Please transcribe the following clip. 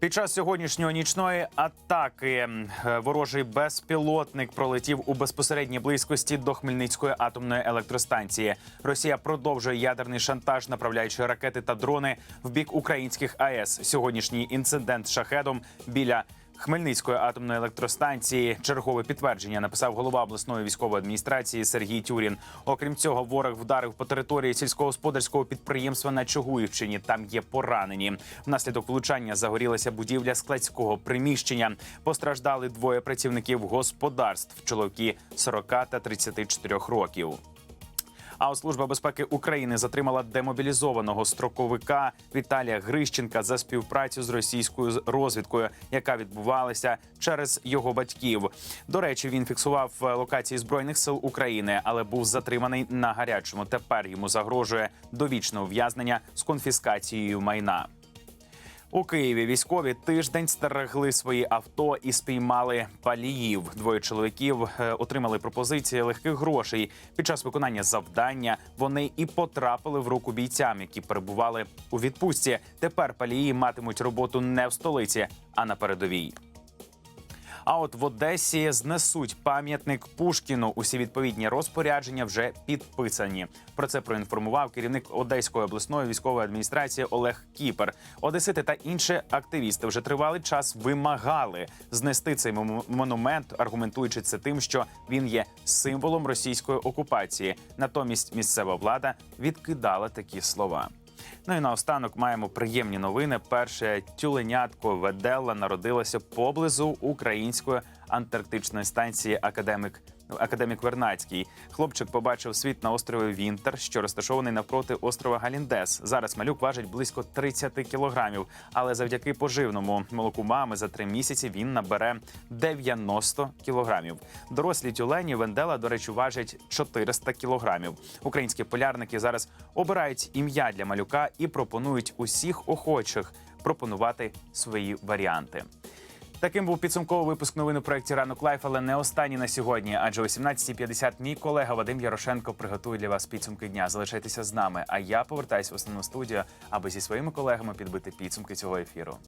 Під час сьогоднішньої нічної атаки е, ворожий безпілотник пролетів у безпосередній близькості до Хмельницької атомної електростанції. Росія продовжує ядерний шантаж, направляючи ракети та дрони в бік українських АЕС. Сьогоднішній інцидент з шахедом біля Хмельницької атомної електростанції чергове підтвердження написав голова обласної військової адміністрації Сергій Тюрін. Окрім цього, ворог вдарив по території сільськогосподарського підприємства на Чугуївщині. Там є поранені. Внаслідок влучання загорілася будівля складського приміщення. Постраждали двоє працівників господарств чоловіки 40 та 34 років. А от служба безпеки України затримала демобілізованого строковика Віталія Грищенка за співпрацю з російською розвідкою, яка відбувалася через його батьків. До речі, він фіксував е, локації збройних сил України, але був затриманий на гарячому. Тепер йому загрожує довічне ув'язнення з конфіскацією майна. У Києві військові тиждень стерегли свої авто і спіймали паліїв. Двоє чоловіків е, отримали пропозиції легких грошей. Під час виконання завдання вони і потрапили в руку бійцям, які перебували у відпустці. Тепер палії матимуть роботу не в столиці, а на передовій. А от в Одесі знесуть пам'ятник Пушкіну. Усі відповідні розпорядження вже підписані. Про це проінформував керівник Одеської обласної військової адміністрації Олег Кіпер. Одесити та інші активісти вже тривалий час вимагали знести цей монумент, аргументуючи це тим, що він є символом російської окупації. Натомість місцева влада відкидала такі слова. Ну і наостанок маємо приємні новини. Перше тюленятко Веделла народилося поблизу української антарктичної станції Академік. Академік Вернацький хлопчик побачив світ на острові Вінтер, що розташований навпроти острова Галіндес. Зараз малюк важить близько 30 кілограмів, але завдяки поживному молоку мами за три місяці він набере 90 кілограмів. Дорослі тюлені Вендела, до речі, важать 400 кілограмів. Українські полярники зараз обирають ім'я для малюка і пропонують усіх охочих пропонувати свої варіанти. Таким був підсумковий випуск новин у проєкті Ранок Лайф, але не останній на сьогодні. Адже о 17.50 мій колега Вадим Ярошенко приготує для вас підсумки дня. Залишайтеся з нами. А я повертаюсь в основну студію, аби зі своїми колегами підбити підсумки цього ефіру.